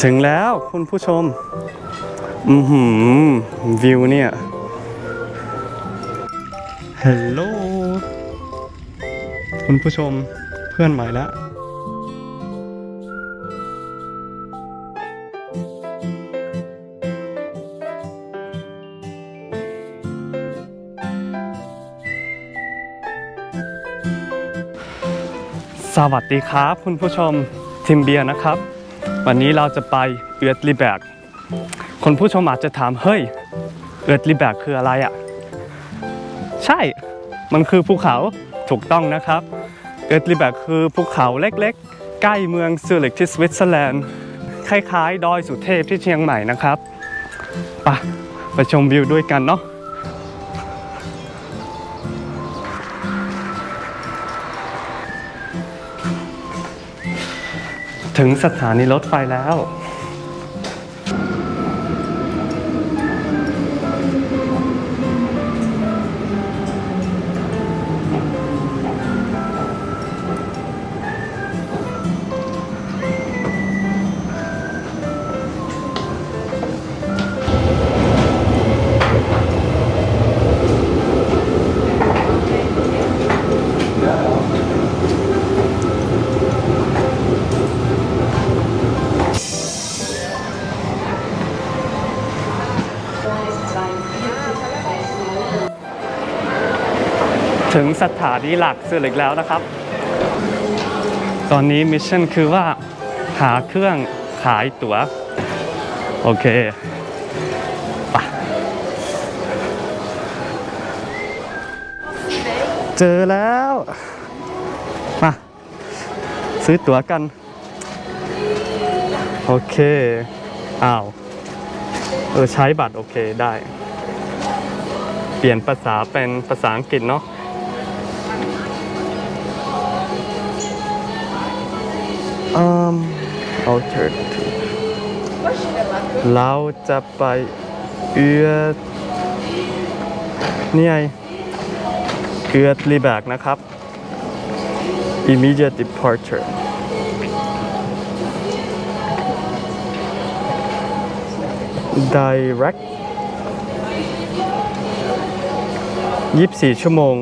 ถึงแล้วคุณผู้ชม อือหือวิวเนี่ย ฮัลโหล คุณผู้ชมเพื่อนใหม่แล้วสวัสดีครับ คุณผู้ชม ทิมเบียร์นะครับ วันนี้เราจะไปเอือดลิแบก คนผู้ชมอาจจะถาม เฮ้ย เอือดลิแบกคืออะไรอะ่ะ ใช่ มันคือภูเขาถูกต้องนะครับ เอือดลิแบกคือภูเขาเล็กๆ ใกล้เมืองซูริกที่สวิตเซอร์แลนด์ คล้ายๆ ดอยสุเทพที่เชียงใหม่นะครับ ไปไปชมวิวด้วยกันเนาะ ถึงสถานีรถไฟแล้ว ถึงสถานีหลักสุดอีกแล้วนะครับ ตอนนี้มิชชั่นคือว่าหาเครื่องขายตั๋ว โอเคไปเจอแล้ว มา ซื้อตั๋วกัน โอเค อ้าว เออ ใช้บัตรโอเคได้ เปลี่ยนภาษาเป็นภาษาอังกฤษเนาะ อืม alternative เราจะไปเอือดนี่ไงเอือดลีแบกนะครับ immediate departure direct 24 ชั่วโมง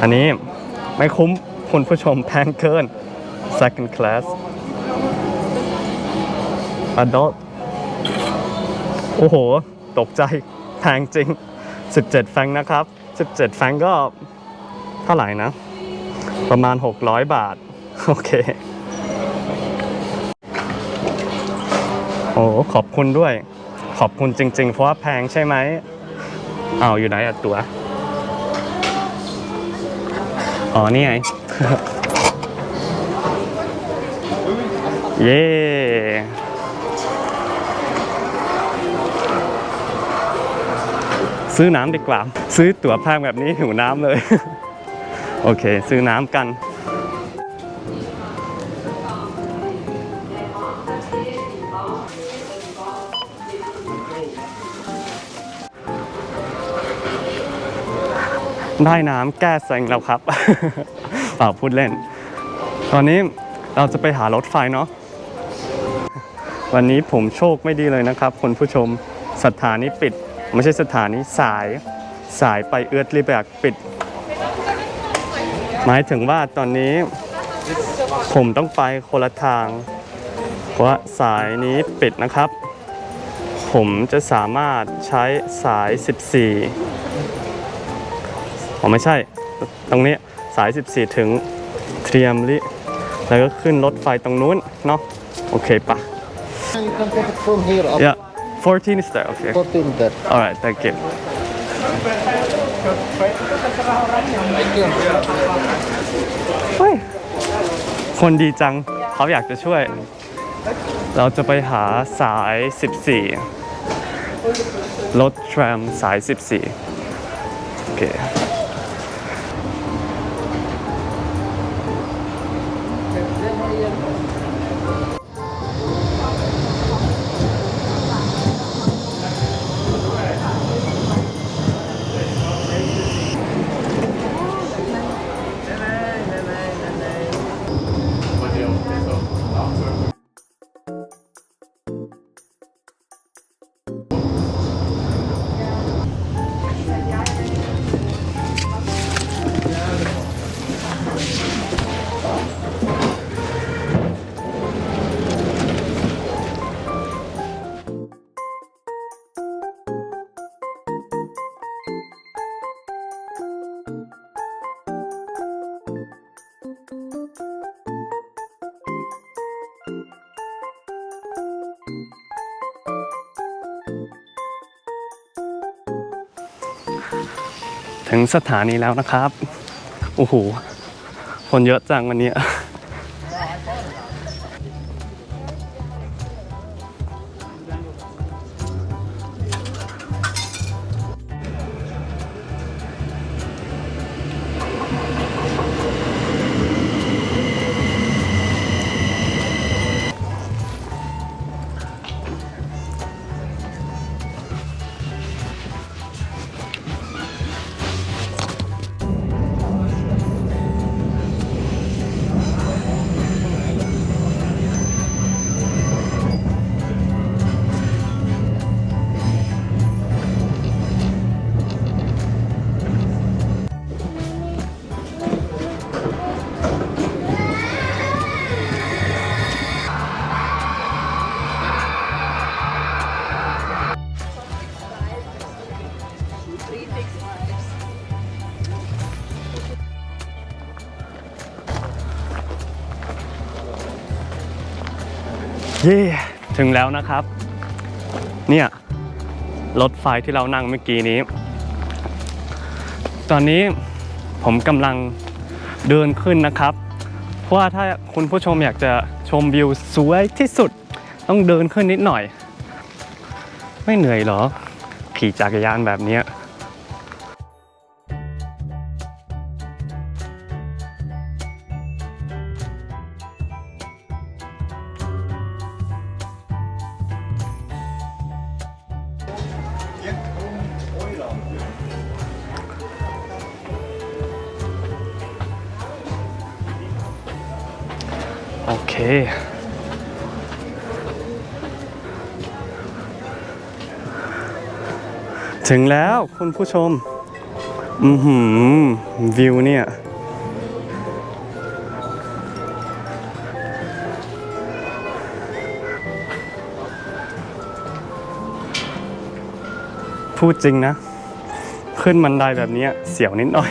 อันนี้ไม่คุ้ม คุณผู้ชมแพงเกิน second class adult โอ้โห ตกใจแพงจริง 17 แฟงนะครับ 17 แฟงก็เท่าไหร่นะ ประมาณ 600 บาท โอเค โอ้ขอบคุณด้วย ขอบคุณจริง ๆ เพราะว่าแพงใช่ไหมเอาอยู่ไหนอะตัว อ๋อ นี่ไง เย้ซื้อน้ำดีกว่า ซื้อตั๋วแพงแบบนี้หิวน้ำเลย โอเค ซื้อน้ำกัน ได้น้ำแก้เซ็งแล้วครับ เปล่าพูดเล่น ตอนนี้เราจะไปหารถไฟเนาะวันนี้ผมโชคไม่ดีเลยนะครับคุณผู้ชมสถานีปิด ไม่ใช่สถานีสายสายไปเอื้อดรีแบกปิด หมายถึงว่าตอนนี้ผมต้องไปคนละทาง เพราะว่าสายนี้ปิดนะครับ ผมจะสามารถใช้สาย 14อ๋อไม่ใช่ ตรงนี้ สาย 14 ถึงเทรียมลิแล้วก็ขึ้นรถไฟตรงนู้นเนาะโอเคปะ And you can take it from here up yeah 14 is there okay 14 there. alright thank you Thank you. เฮ้ยคนดีจังเขาอยากจะช่วย เราจะไปหาสาย 14 รถแทรมสาย 14 โอเค ถึงสถานีแล้วนะครับ โอ้โห คนเยอะจังวันนี้ เย่ถึงแล้วนะครับ เนี่ยรถไฟที่เรานั่งเมื่อกี้นี้ ตอนนี้ผมกำลังเดินขึ้นนะครับ เพราะว่าถ้าคุณผู้ชมอยากจะชมวิวสวยที่สุด ต้องเดินขึ้นนิดหน่อย ไม่เหนื่อยเหรอ ขี่จักรยานแบบนี้ เค ถึงแล้วคุณผู้ชม อือหือ วิวเนี่ย พูดจริงนะ ขึ้นบันไดแบบนี้เสียวนิดหน่อย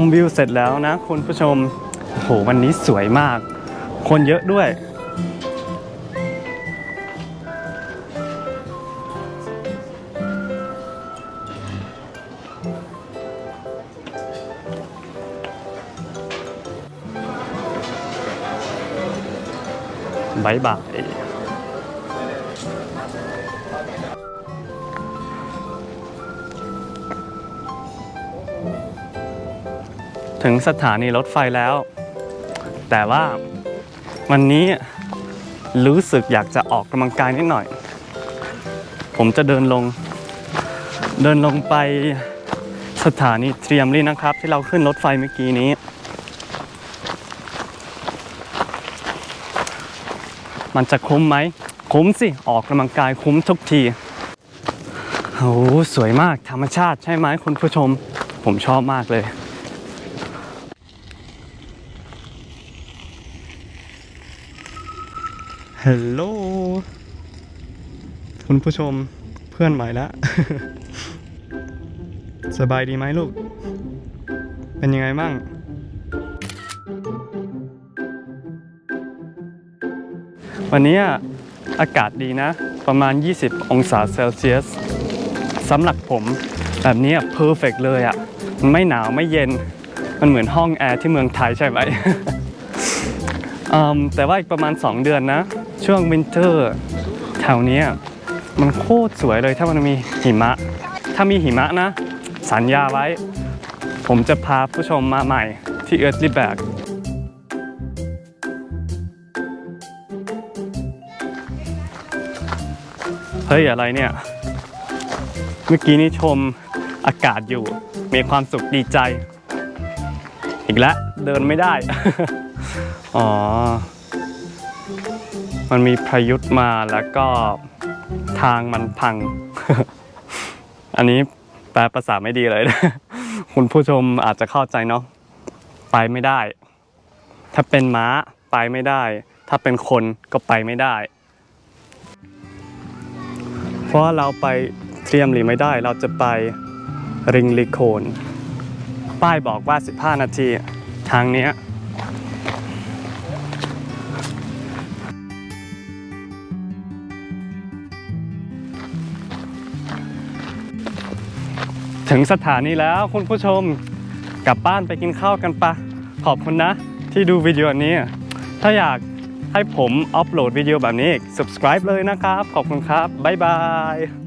มวิวเสร็จแล้วนะคุณผู้ชมโอ้โหวันนี้สวยมาก คนเยอะด้วยบายบาย ถึงสถานีรถไฟแล้ว แต่ว่าวันนี้รู้สึกอยากจะออกกำลังกายนิดหน่อย ผมจะเดินลง เดินลงไปสถานีเตรียมรีนะครับ ที่เราขึ้นรถไฟเมื่อกี้นี้ มันจะคุ้มไหม คุ้มสิ ออกกำลังกายคุ้มทุกทีโอ้สวยมากธรรมชาติใช่ไหมคุณผู้ชม ผมชอบมากเลย ฮัลโหล คุณผู้ชมเพื่อนใหม่แล้วสบายดีไหมลูก เป็นยังไงบ้างวันนี้อากาศดีนะ ประมาณ 20 องศาเซลเซียสสำหรับผมแบบนี้เพอร์เฟกเลยอะ่ะมันไม่หนาวไม่เย็น มันเหมือนห้องแอร์ที่เมืองไทยใช่ไหมอืมแต่ว่าอีกประมาณ 2 เดือนนะ ช่วงวินเทอร์แถวนี้มันโคตรสวยเลยถ้ามันมีหิมะ ถ้ามีหิมะนะ สัญญาไว้ ผมจะพาผู้ชมมาใหม่ที่เอิร์ธลิแบกเฮ้ย อะไรเนี่ย เมื่อกี้นี้ชมอากาศอยู่ มีความสุขดีใจ อีกแล้ว เดินไม่ได้ อ๋อ มันมีพายุมาแล้วก็ทางมันพัง อันนี้แปลภาษาไม่ดีเลยนะคุณผู้ชมอาจจะเข้าใจเนาะไปไม่ได้ ถ้าเป็นม้าไปไม่ได้ ถ้าเป็นคนก็ไปไม่ได้ เพราะเราไปเทียมหรือไม่ได้ เราจะไปริงลิโคน ป้ายบอกว่า 15 นาที ทางเนี้ย ถึงสถานีแล้วคุณผู้ชมกลับบ้านไปกินข้าวกันปะ ขอบคุณนะ ที่ดูวิดีโอนี้ ถ้าอยากให้ผมอัปโหลดวิดีโอแบบนี้ subscribe เลยนะครับ ขอบคุณครับ บ๊ายบาย